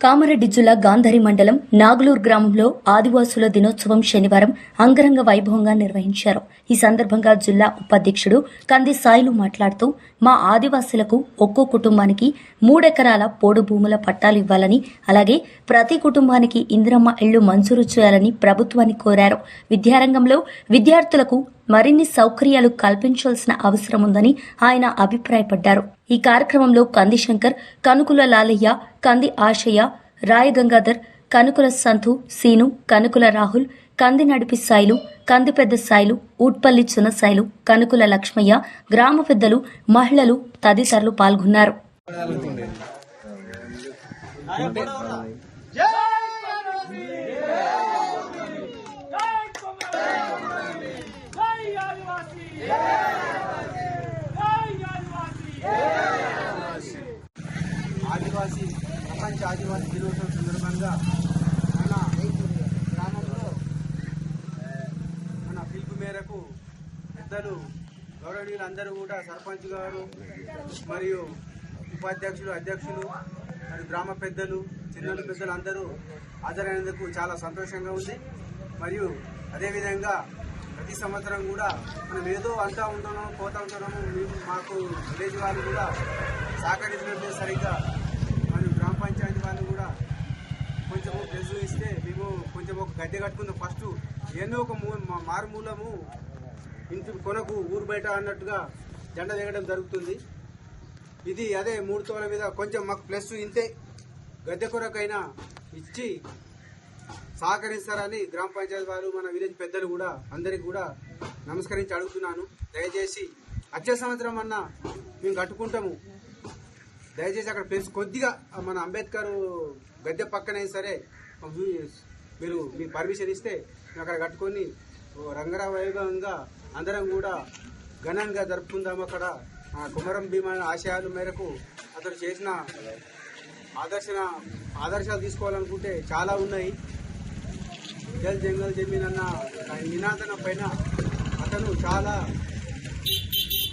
కామారెడ్డి జిల్లా గాంధారి మండలం నాగులూరు గ్రామంలో ఆదివాసుల దినోత్సవం శనివారం అంగరంగ వైభవంగా నిర్వహించారు. ఈ సందర్భంగా జిల్లా ఉపాధ్యక్షుడు కంది సాయిలు మాట్లాడుతూ మా ఆదివాసులకు ఒక్కో కుటుంబానికి మూడెకరాల పోడు భూముల పట్టాలు ఇవ్వాలని అలాగే ప్రతి కుటుంబానికి ఇందిరమ్మ ఇళ్ళు మంజూరు చేయాలని ప్రభుత్వాన్ని కోరారు. విద్యారంగంలో విద్యార్థులకు మరిన్ని సౌకర్యాలు కల్పించాల్సిన అవసరం ఉందని ఆయన అభిప్రాయపడ్డారు. ఈ కార్యక్రమంలో కంది శంకర్ కనుకుల లాలయ్య కంది ఆశయ్య రాయగంగాధర్ కనుకుల సంతు సీను కనుకుల రాహుల్ కంది నడిపి సాయిలు కంది పెద్ద సాయిలు ఊట్పల్లి చిన్నసాయిలు కనుకుల లక్ష్మయ్య గ్రామ పెద్దలు మహిళలు తదితరులు పాల్గొన్నారు. జై ఆదివాసీ జై ఆదివాసీ ఆదివాసీ ప్రపంచ ఆదివాసీ దినోత్సవం సందర్భంగా మన గ్రామంలో మన పిలుపు మేరకు పెద్దలు గౌరవనీయులందరూ కూడా సర్పంచ్ గారు మరియు ఉపాధ్యక్షులు అధ్యక్షులు మరి గ్రామ పెద్దలు చిన్నలు పెద్దలు అందరూ హాజరైనందుకు చాలా సంతోషంగా ఉంది. మరియు అదేవిధంగా ప్రతి సంవత్సరం కూడా మనం ఏదో అంతా ఉంటున్నాము పోతా ఉంటున్నాము మాకు విలేజ్ వాళ్ళు కూడా సహకరించినట్టు సరిగ్గా మరియు గ్రామ పంచాయతీ వాళ్ళు కూడా కొంచెం ప్రెస్ ఇస్తే మేము కొంచెం ఒక గద్దె కట్టుకుందాం. ఫస్ట్ ఎన్నో ఒక మూ- మా- మారుమూలము ఇంటి కొనకు ఊరు బయట అన్నట్టుగా జెండా వేయడం జరుగుతుంది. ఇది అదే మూడు తోల మీద కొంచెం మాకు ప్లస్ ఇంతే గద్దె కొరకైనా ఇచ్చి సహకరిస్తారని గ్రామ పంచాయతీ వారు మన విలేజ్ పెద్దలు కూడా అందరికి కూడా నమస్కరించి అడుగుతున్నాను. దయచేసి వచ్చే సంవత్సరం అన్నా మేము కట్టుకుంటాము. దయచేసి అక్కడ ప్లేస్ కొద్దిగా మన అంబేద్కర్ గద్దె పక్కనే సరే మీరు మీ పర్మిషన్ ఇస్తే మేము అక్కడ కట్టుకొని రంగరావైభవంగా అందరం కూడా ఘనంగా జరుపుకుందాం అక్కడ. కుమరం భీమా ఆశయాల మేరకు అతను చేసిన ఆదర్శన ఆదర్శాలు తీసుకోవాలనుకుంటే చాలా ఉన్నాయి. జల్ జంగల్ జమీన్ అన్న నినాదన పైన అతను చాలా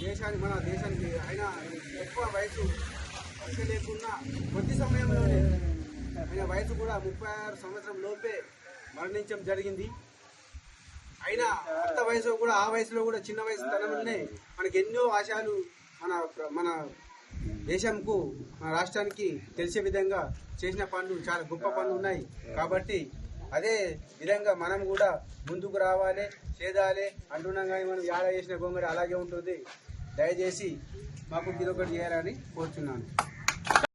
దేశానికి మన దేశానికి ఆయన ఎక్కువ వయసు వయసు లేకున్నా కొద్ది సమయంలోనే ఆయన వయసు కూడా ముప్పై ఆరు సంవత్సరం లోపే మరణించడం జరిగింది. అయినా కొత్త వయసులో కూడా ఆ వయసులో కూడా చిన్న వయసు తనంలోనే మనకి ఎన్నో ఆశయాలు మన మన దేశంకు మన రాష్ట్రానికి తెలిసే విధంగా చేసిన పనులు చాలా గొప్ప పనులు ఉన్నాయి. కాబట్టి అదే విధంగా మనం కూడా ముందుకు రావాలి చేదాలి. అంటున్నాం కానీ మనం యాడ చేసిన గొంగడి అలాగే ఉంటుంది. దయచేసి మాకు ఇదొకటి చేయాలని కోరుచున్నాను.